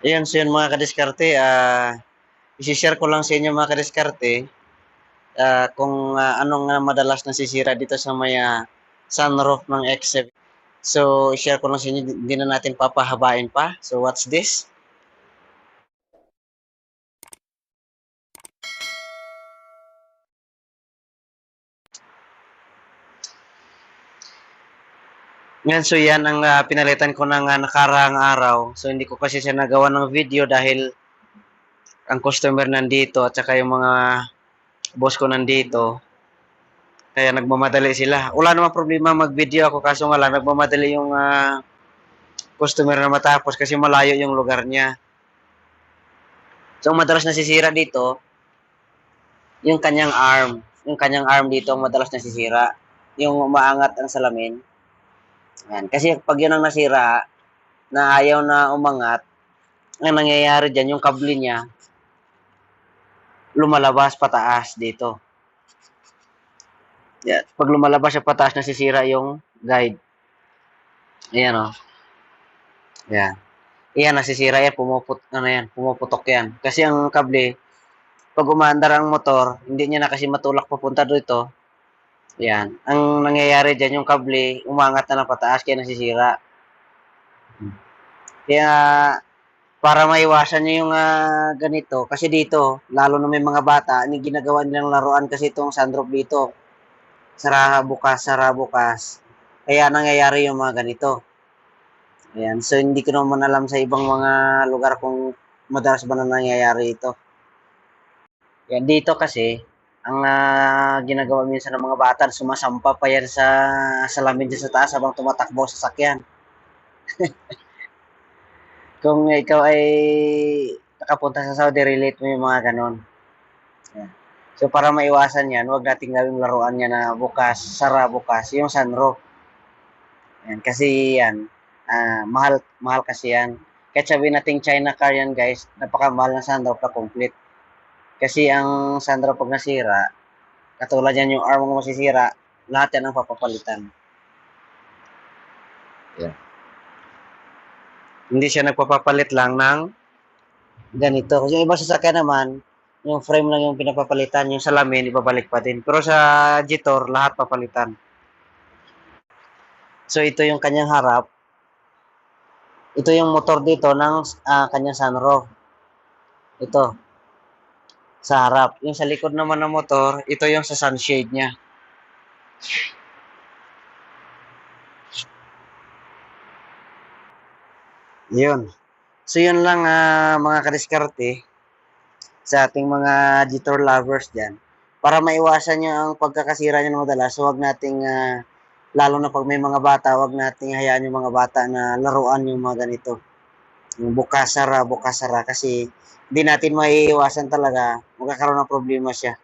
Ayan, so yun mga kadiskarte, ah, isi-share ko lang sa inyo mga kadiskarte, ah, kung ah, anong ah, madalas nasisira dito sa may ah, sunroof ng X7. So, i-share ko lang sa inyo, hindi na natin papahabain pa. So, what's this? Yan, so yan ang ah, pinalitan ko ng ah, nakaraang araw. So, hindi ko kasi siya nagawa ng video dahil ang customer nandito at saka yung mga boss ko nandito. Kaya nagmamadali sila. Wala namang problema mag-video ako kaso nga lang nagmamadali yung ah, customer na matapos kasi malayo yung lugar niya. So, madalas nasisira dito, yung kanyang arm. Yung kanyang arm dito ang madalas nasisira. Yung umaangat ang salamin. Yan. Kasi pag yun ang nasira, na ayaw na umangat, ang nangyayari dyan, yung kable niya, lumalabas pataas dito. Yan. Pag lumalabas siya pataas, nasisira yung guide. Ayan o. Yan. Yan, nasisira yan. Pumuput, ano yan, pumuputok yan. Kasi ang kable, pag umaandar ang motor, hindi niya na kasi matulak papunta dito. Yan. Ang nangyayari dyan, yung kable, umangat na ng pataas, kaya nasisira. Kaya, para maiwasan niyo yung ah, ganito, kasi dito, lalo na may mga bata, ni ginagawa nilang laruan kasi itong sunroof dito. Sara bukas, sara bukas. Kaya nangyayari yung mga ganito. Ayan. So, hindi ko naman alam sa ibang mga lugar kung madalas ba na nangyayari ito. Yan, dito kasi, ang ah, ginagawa minsan ng mga bata, sumasampa pa yan sa salamin dyan sa taas habang tumatakbo sa sakyan. Kung ikaw ay nakapunta sa Saudi, relate mo yung mga ganon. So, para maiwasan yan, huwag nating gawing laruan niya na bukas, sara bukas, yung sunroof. Yan, kasi yan, ah, mahal, mahal kasi yan. Kahit sabihin nating China car yan guys, napakamahal ng sunroof na complete. Kasi ang sunroof pag nasira, katulad yan yung arm mo masisira, lahat yan ang papapalitan. Yan. Hindi siya nagpapapalit lang ng ganito. Kasi yung iba sasakyan naman, yung frame lang yung pinapapalitan, yung salamin, ibabalik pa din. Pero sa Jitor, lahat papalitan. So, ito yung kanyang harap. Ito yung motor dito ng ah, kanyang sunroof. Ito. Sa harap. Yung sa likod naman ng motor, ito yung sa sunshade niya. Yun. So, yun lang ah, mga kadiskarte sa ating mga Jitor lovers dyan. Para maiwasan nyo ang pagkakasira nyo ng madalas, huwag nating, ah, lalo na pag may mga bata, huwag nating hayaan yung mga bata na laruan yung mga ganito. Yung bukasara, bukasara, kasi hindi natin maiiwasan talaga, magkakaroon ng problema siya.